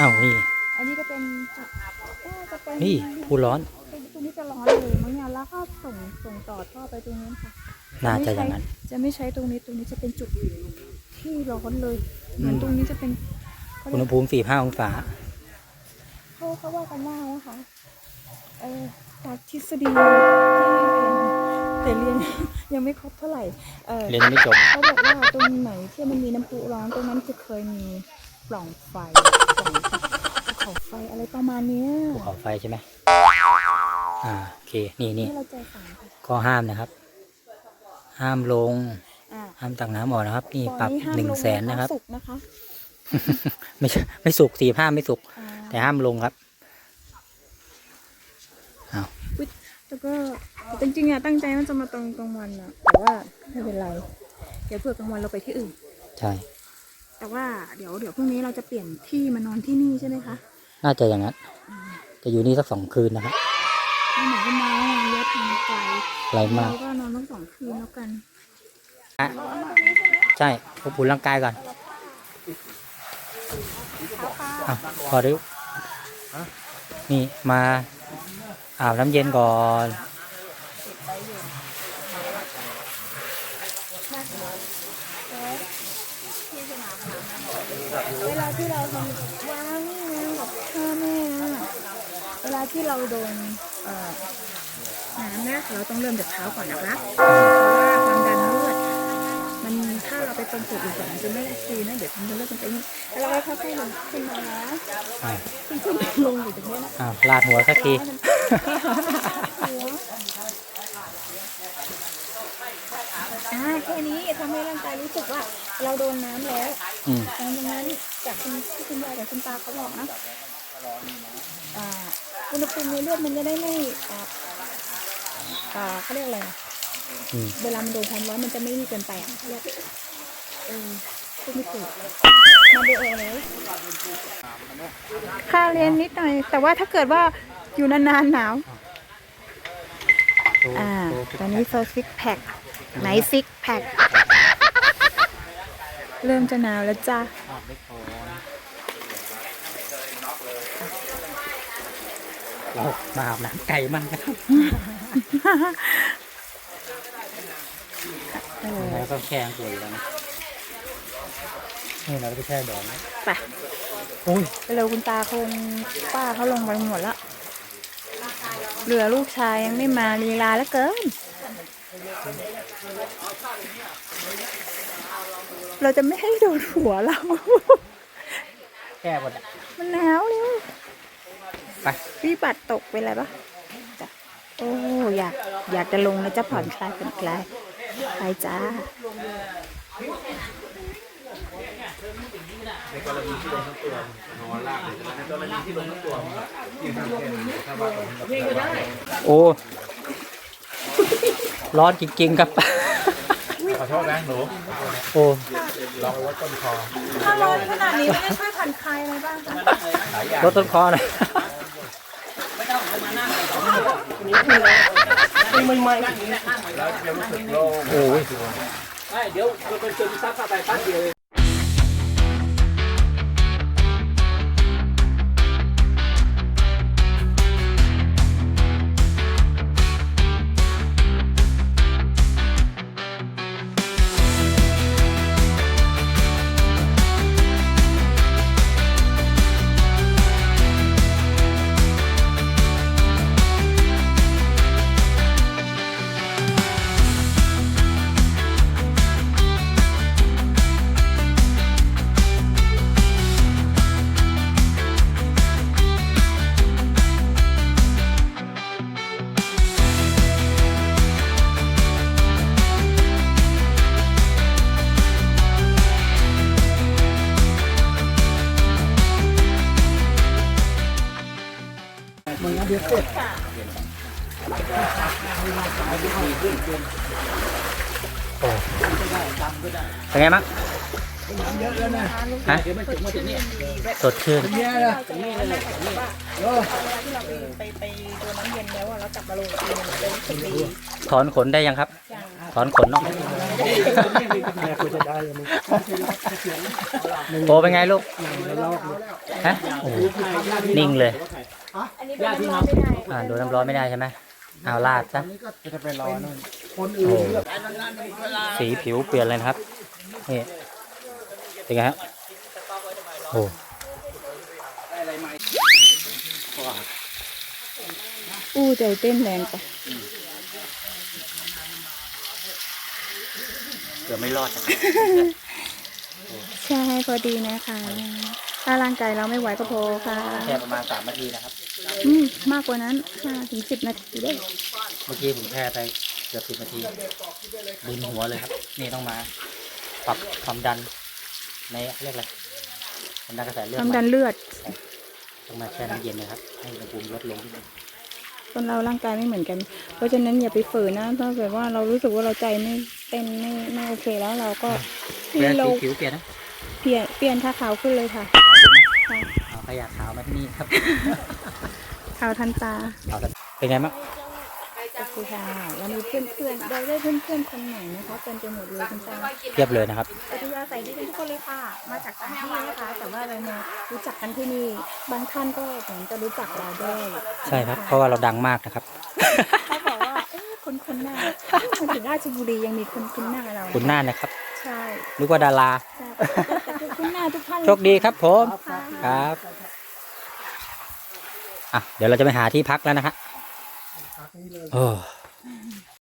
อ้าวนี่ อันนี้ก็เป็นจุดก็จะเป็นนี่ภูร้อน ตรงนี้จะร้อนเลยมั้งเนี่ยแล้วก็ส่งส่งต่อท่อไปตรงนู้นค่ะน่าจะอย่างนั้น จะไม่ใช้ตรงนี้ตรงนี้จะเป็นจุดที่ร้อนเลยเหมือนตรงนี้จะเป็นเขาอุเรีณยหกภูมิ45องศาเขาเขาว่ากันว่านะคะเออจากทฤษฎีที่เรียนแต่เรียนยังไม่ครบเท่าไหร่เออเรียนยังไม่จบเขาบอกว่าตรงไหนที่มันมีน้ำพุร้อนตรงนั้นจะเคยมี ปล่องไฟปล่องภูเขาไฟอะไรประมาณเนี้ยภูเขาไฟใช่ไหมอ่าโอเค นี่นี่ที่เราใจฝันค่ะข้อห้ามนะครับ ห้ามลง อ่าห้ามตักน้ำออกนะครับ นี่บ่อปรับห้ามหนึ่งลแสนนะครับ สุกนะคะไม่ใช่ไม่สุกสี่ห้ามไม่สุก อ่าแต่ห้ามลงครับอ้าวแล้วก็จริงๆอะตั้งใจว่าจะมาตรงกลางวันอะแต่ว่าไม่เป็นไร เดี๋ยวเผื่อกลางวันเราไปที่อื่น ใช่ แต่ว่าเดี๋ยวเดี๋ยวพรุ่งนี้เราจะเปลี่ยนที่มานอนที่นี่ใช่ไหมคะ น่าจะอย่างนั้น จะอยู่นี่สักสองคืนนะครับไม่หมายก็มาระยะทางไกลไรมากเราก็นอนทั้งสองคืนแล้วกันอะใช่อบอุ่นร่างกายก่อนอะพอได้ลูกนี่มาอาบน้ำเย็นก่อน เวลาที่เราทำว้างแมวกับพ่อแม่อะเวลาที่เราโดนเอ่อน้ำนะเราต้องเริ่มจากเท้าก่อนนะคะเพราะว่าความดันเลือดมันถ้าเราไปตรงจุดอื่นก่อนมันจะไม่โอเคนะเดี๋ยวมันจะเลือดมันไปนี่แล้วเราค่อยๆลงขึ้นมานะอะขึ้นขึ้นลงอยู่ตรงนี้นะอ้าวลาดหัวสักทีอ่าแค่นี้ทำให้ร่างกายรู้สึกว่า เราโดนน้ำแล้วอืม หลังจากนั้นจากคุณที่คุณยายกับคุณตาเขาบอกนะอ่าอุณหภูมิในเลือดมันจะได้ไม่อ่าอ่าเขาเรียกอะไรนะอืม เวลามันโดนความร้อนมันจะไม่มีเกินไปอะเขารียกเออพูดไม่ถูกมาดูเอเลยค่าเรียนนิดหน่อย แต่ว่าถ้าเกิดว่าอยู่นานๆหนาวอ่าตตอนนี้โซซิกแพคไหนซิกแพค เริ่มจะหนาวแล้วจ้าเรามาอาบน้ำไก่มากนะครับเออแล้วก็แช่ตัวอยู่แล้วนะนี่เราไปแช่ดองนะไปโอ้ยไปเร็วคุณตาคุณป้าเขาลงไปหมดแล้วเหลือลูกชายยังไม่มาลีลาแล้วเกิน เราจะไม่ให้โดนหัวเราแช่หมดอะมันหนาวเร็วไปพี่บัตรตกเป็นไรปะจ้ะโอ้อยากอยากจะลงนะจะผ่อนคลายผ่อนคลายไปจ้าโอ้ ร้อนจริงๆครับ ขอโทษนะหนูโอ้ลองลดต้นคอถ้าร้อนขนาดนี้ไม่ได้ช่วยผ่อนคลายอะไรบ้างคะหลายอย่างลดต้นคอหน่อยแล้วจะรู้สึกโล่งโอ้ยโอ้เป็นไงบ้างฮะสดชื่ นเวลาที่เราไปไปไปโดนน้ำเย็นแล้วอะเรากลับมาลงทีนึงเป็นสึกดีถอนขนได้ยังครับ ถอนขนนอกโอเป็นไงลูกฮะนิ่งเลย อันนี้เป็นน้ำร้อนไม่ได้อ่าโดนน้ำร้อนไม่ได้ใช่ไหมเอาลาดซะโอ้โหสีผิวเปลี่ยนเลยนะครับนี่เป็นไงฮะโอ้อู้ใจเต้นแรงไปเกือบไม่รอดนะใช่พอดีนะคะ ถ้าร่างกายเราไม่ไหวก็พอค่ะ แค่ประมาณสามนาทีนะครับ อืมมากกว่านั้นห้าถึงสิบนาทีได้เมื่อกี้ผมแช่ไปเกือบสิบนาทีบึนหัวเลยครับ นี่ต้องมา ปรับความดัน ในเรียกอะไรความดันกระแสเลือดความใหดัม่นเลือด ต้องมาแช่น้ำเย็นนะครับ ให้อุณหภูมิลดลงนิดนึงคนเราร่างกายไม่เหมือนกัน เพราะฉะนั้นอย่าไปฝืนนะถ้าเกิดว่าเรารู้สึกว่าเราใจไม่เต้นไม่ไม่โอเคแล้วเราก็เปลี่ยนเราสีผิวเปลี่ยนนะเปลี่ยนเปลี่ยนท่าขาวขึ้นเลยค่ะขาวขึ้นไหมค่ะเอาขยะขาวมาที่นี่ครับ ขาวทันตาเอาครับเป็นไงบ้างโอเคค่ะเรามีเพื่อนเพื่อนๆเราได้เพื่อนเพื่อนๆคนใหม่นะคะเต็มไปหมดเลยคุณตาเรียบเลยนะครับอัธยาศัยดีกันทุกคนเลยค่ะ มาจากต่างที่นะคะ แต่ว่าเรามารู้จักกันที่นี่บางท่านก็เหมือนจะรู้จักเราด้วยใช่ครับ เพราะว่าเราดังมากนะครับเขาบอกว่าเอ๊ะคนคนหน้ามาถึงราชบุรียังมีคนคุ้นหน้าเราคุณหน้านะครับใช่นึกว่าดาราใช่แต่คือคุ้นหน้าทุกท่านเลยโชคดีครับผมค่ะครับ อะเดี๋ยวเราจะไปหาที่พักแล้วนะฮะโอ้